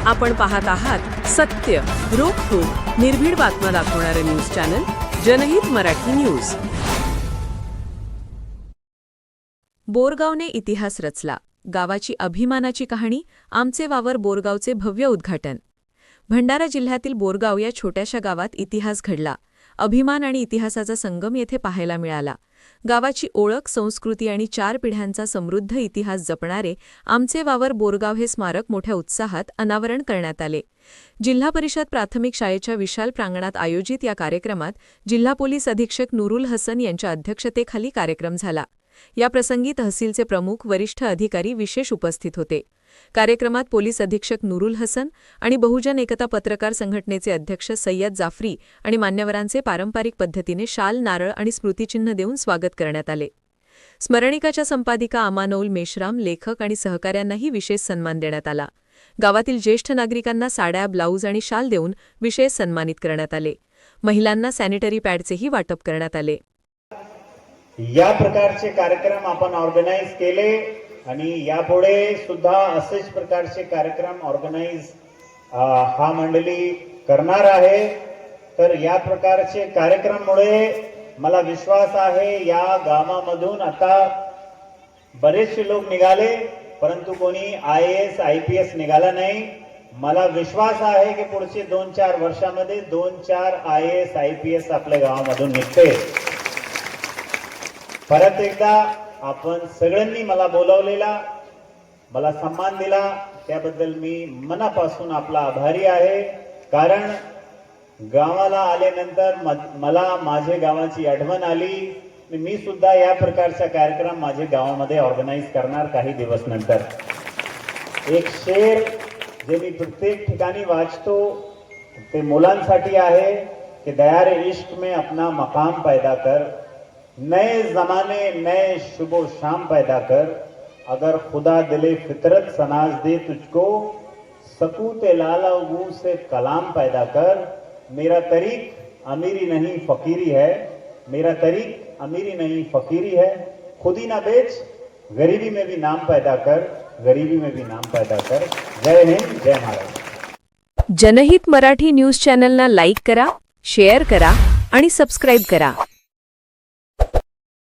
आपण पाहत आहात सत्य रोखोक निर्भीड बातम्या दाखवणारे न्यूज चॅनल जनहित मराठी न्यूज. बोरगावने इतिहास रचला. गावाची अभिमानाची कहाणी आमचे वावर बोरगावचे भव्य उद्घाटन. भंडारा जिल्ह्यातील बोरगाव या छोट्याशा गावात इतिहास घडला. अभिमान आणि इतिहासाचा संगम येथे पाहायला मिळाला. गावाची ओळख संस्कृती आणि चार पिढ्यांचा समृद्ध इतिहास जपणारे आमचे वावर बोरगाव हे स्मारक मोठ्या उत्साहात अनावरण करण्यात आले. जिल्हा परिषद प्राथमिक शाळेच्या विशाल प्रांगणात आयोजित या कार्यक्रमात जिल्हा पोलीस अधीक्षक नुरुल हसन यांच्या अध्यक्षतेखाली कार्यक्रम झाला. याप्रसंगी तहसीलचे प्रमुख वरिष्ठ अधिकारी विशेष उपस्थित होते. कार्यक्रमात पोलीस अधीक्षक नुरुल हसन आणि बहुजन एकता पत्रकार संघटनेचे अध्यक्ष सय्यद जाफरी आणि मान्यवरांचे पारंपरिक पद्धतीने शाल नारळ आणि स्मृतिचिन्ह देऊन स्वागत करण्यात आले. स्मरणिकाच्या संपादिका अमानौल मेश्राम लेखक आणि सहकाऱ्यांनाही विशेष सन्मान देण्यात आला. गावातील ज्येष्ठ नागरिकांना साड्या ब्लाऊज आणि शाल देऊन विशेष सन्मानित करण्यात आले. महिलांना सॅनिटरी पॅडचेही वाटप करण्यात आले. या प्रकारचे कार्यक्रम आपण ऑर्गनाईज केले. आणि यापुढे सुद्धा असेच प्रकारचे कार्यक्रम ऑर्गनाईज हा मंडळी करणार आहे. तर या प्रकारचे कार्यक्रममुळे मला विश्वास आहे या गावामधून आता बरेचसे लोक निघाले परंतु कोणी I S I P S निघाला नाही. मला विश्वास आहे की पुढचे दोन चार वर्षामध्ये दोन चार I S I P S आपल्या गावामधून निघते परत एकदा आपण सगळ्यांनी मला बोलावलेला मला सन्मान दिला. त्याबद्दल मी मनापासून आपला आभारी आहे. कारण गावाला आल्यानंतर म- मला माझ्या गावाची आठवण आली. मी सुद्धा या प्रकारचा कार्यक्रम माझ्या गावामध्ये ऑर्गनाईज करणार काही दिवस नंतर. एक शेर जे मी प्रत्येक ठिकाणी वाचतो ते मुलांसाठी आहे. की दयारे इश्क में अपना मकाम पैदा कर. नए जमाने, नए शुभ शाम पैदा कर, अगर खुदा दिले फितरत सनाज दे तुझको, सकूत लाला गू से कलाम पैदा कर। मेरा तरीक अमीरी नहीं, फकीरी है। मेरा तरीक अमीरी नहीं, फकीरी है। खुद ही ना बेच, गरीबी में भी नाम पैदा कर, गरीबी में भी नाम पैदा कर। जय हिंद, जय महाराष्ट्र जनहित मराठी न्यूज़ चैनल चॅनलना लाईक करा, शेअर करा आणि सबस्क्राईब करा.